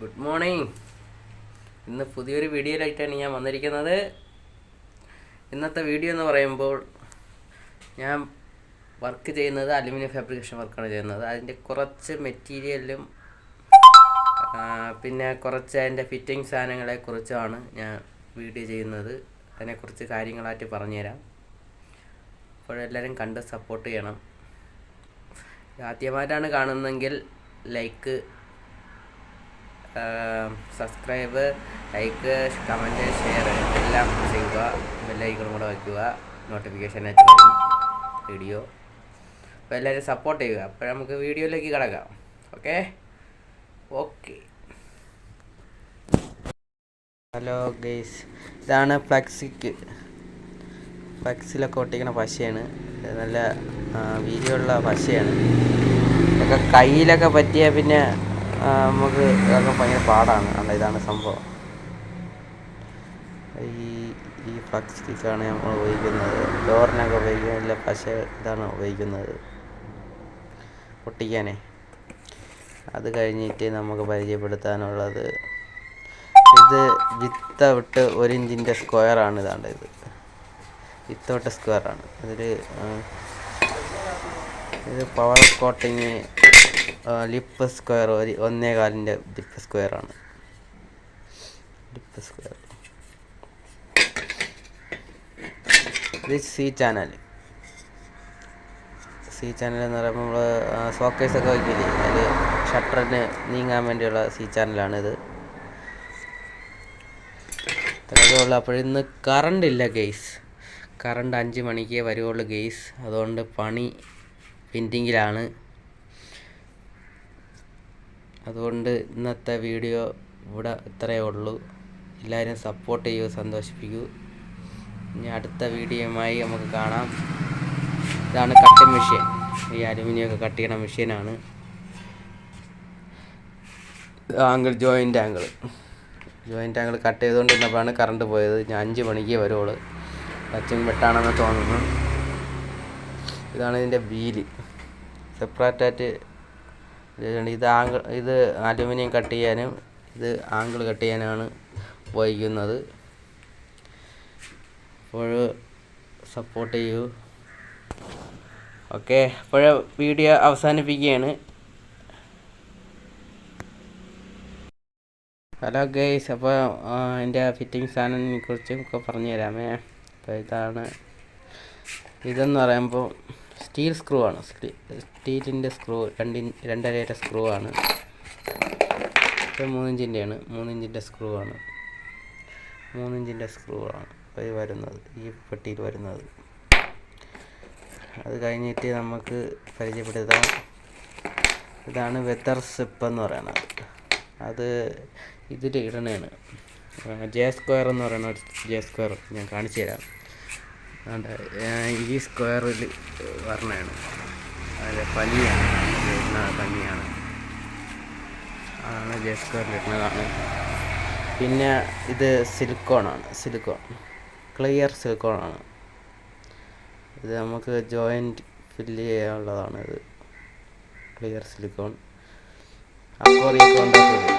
Good morning ഇന്ന് പുതിയൊരു വീഡിയോയിലായിട്ടാണ് ഞാൻ വന്നിരിക്കുന്നത്. ഇന്നത്തെ വീഡിയോ എന്ന് പറയുമ്പോൾ ഞാൻ വർക്ക് ചെയ്യുന്നത് അലുമിനിയം ഫാബ്രിക്കേഷൻ വർക്കാണ് ചെയ്യുന്നത്. അതിന്റെ കുറച്ച് മെറ്റീരിയലും പിന്നെ കുറച്ച് അതിന്റെ ഫിറ്റിംഗ് സാധനങ്ങളെ കുറിച്ചാണ് ഞാൻ വീഡിയോ ചെയ്യുന്നത്. അതിനെക്കുറിച്ച് കാര്യങ്ങളായിട്ട് പറഞ്ഞുതരാം. അപ്പോഴെല്ലാവരും കണ്ട് സപ്പോർട്ട് ചെയ്യണം. ആദ്യമായിട്ടാണ് കാണുന്നതെങ്കിൽ like subscribe like comment share എല്ലാം ചെയ്യുക. ബെല്ലൈക്കണും കൂടെ വയ്ക്കുക നോട്ടിഫിക്കേഷൻ അയച്ചു വീഡിയോ അപ്പോൾ എല്ലാവരും സപ്പോർട്ട് ചെയ്യുക. അപ്പോൾ നമുക്ക് വീഡിയോയിലേക്ക് കിടക്കാം. ഓക്കെ ഓക്കെ ഹലോ ഗെയ്സ് ഇതാണ് ഫ്ലക്സിക്ക് ഫ്ലക്സിലൊക്കെ ഒട്ടിക്കുന്ന പശയാണ്. നല്ല വീതിയുള്ള പശയാണ്. ഇതൊക്കെ കയ്യിലൊക്കെ പറ്റിയാൽ പിന്നെ നമുക്ക് ഇതൊക്കെ ഭയങ്കര പാടാണ്. കാരണം ഇതാണ് സംഭവം. ഈ ഈ ഫ്ലക്സ് സ്റ്റിക്കാണ് നമ്മൾ ഉപയോഗിക്കുന്നത്. ഡോറിനൊക്കെ ഉപയോഗിക്കുന്നില്ല പശ ഇതാണ് ഉപയോഗിക്കുന്നത്. പൊട്ടിക്കാനേ. അത് കഴിഞ്ഞിട്ട് നമുക്ക് പരിചയപ്പെടുത്താനുള്ളത് ഇത് വിത്ത വിട്ട് ഒരു ഇഞ്ചിന്റെ സ്ക്വയറാണ് ഇതാണ്ട് ഇത്. വിത്തോട്ട് സ്ക്വയറാണ്. ഇതിൽ ഇത് പവർ കോട്ടിങ് ലിപ്പ് സ്ക്വയർ ഒരു ഒന്നേ കാലിന്റെ lip സ്ക്വയറാണ് lip square C channel C channel എന്ന് പറയുമ്പോൾ നമ്മൾ സോക്കേഴ്സൊക്കെ വയ്ക്കില്ലേ? അതിൽ ഷട്ടറിന് നീങ്ങാൻ വേണ്ടിയുള്ള സി ചാനലാണിത് ഉള്ളൂ. അപ്പോൾ ഇന്ന് കറണ്ട് ഇല്ല ഗെയ്സ് കറണ്ട് അഞ്ച് മണിക്കേ വരുവുള്ളൂ ഗെയ്സ് അതുകൊണ്ട് പണി പെൻഡിങ്ങിലാണ് അതുകൊണ്ട് ഇന്നത്തെ വീഡിയോ ഇവിടെ ഇത്രയേ ഉള്ളൂ. എല്ലാവരും സപ്പോർട്ട് ചെയ്യൂ സന്തോഷിപ്പിക്കൂ. ഇനി അടുത്ത വീഡിയോയുമായി നമുക്ക് കാണാം. ഇതാണ് കട്ടിംഗ് മെഷീൻ ഈ അലുമിനിയം ഒക്കെ കട്ട് ചെയ്യണ മെഷീനാണ് angle joint angle joint angle cut ചെയ്തുകൊണ്ടിരുന്നപ്പോഴാണ് current പോയത്. ഞാൻ അഞ്ച് മണിക്ക് വരുവുള്ളൂ. ടച്ചിങ് വെട്ടാണെന്ന് തോന്നുന്നു. ഇതാണ് ഇതിന്റെ വീൽ സെപ്പറേറ്റായിട്ട് ഇത് ആംഗിൾ ഇത് അലുമിനിയം കട്ട് ചെയ്യാനും ഇത് ആംഗിൾ കട്ട് ചെയ്യാനാണ് ഉപയോഗിക്കുന്നത്. അപ്പോൾ സപ്പോർട്ട് ചെയ്യൂ. ഓക്കെ അപ്പോൾ വീഡിയോ അവസാനിപ്പിക്കുകയാണ്. ഹലോ ഗൈസ് അപ്പോൾ എന്റെ ഫിറ്റിംഗ് സാധനത്തിനെ കുറിച്ചും ഒക്കെ പറഞ്ഞു തരാമേ അപ്പോൾ ഇതാണ് ഇതെന്ന് പറയുമ്പോൾ സ്റ്റീൽ സ്ക്രൂ ആണ്. സ്റ്റീലിന്റെ സ്ക്രൂ രണ്ടി രണ്ടരയുടെ സ്ക്രൂ ആണ്. ഇത് മൂന്നിഞ്ചിന്റെയാണ് മൂന്നിഞ്ചിന്റെ സ്ക്രൂ ആണ്. മൂന്നിഞ്ചിന്റെ സ്ക്രൂ ആണ് ഇത് വരുന്നത്. ഈ പെട്ടിയിൽ വരുന്നത്. അത് കഴിഞ്ഞിട്ട് നമുക്ക് പരിചയപ്പെടുത്താം. ഇതാണ് വെതർ സിപ്പ് എന്ന് പറയുന്നത്. അത് ഇതിൽ ഇടണേണ്. ജെ സ്ക്വയർ എന്ന് പറയുന്ന ഒരു ജെ സ്ക്വയർ ഞാൻ കാണിച്ചു തരാം ഈ സ്ക്വയറിൽ വരണയാണ് അതിന്റെ പനിയാണ്. ഇടുന്ന പനിയാണ്. അതാണ് ജെ സ്ക്വയറിൽ ഇടുന്നതാണ്. പിന്നെ ഇത് സിലിക്കോണാണ്. Silicone clear സിലിക്കോണാണ്. ഇത് നമുക്ക് ജോയിന്റ് ഫില്ല് ചെയ്യാനുള്ളതാണ് ഇത്. Clear silicone. അക്കോറിയൊക്കെ ഉണ്ടാക്കുന്നത്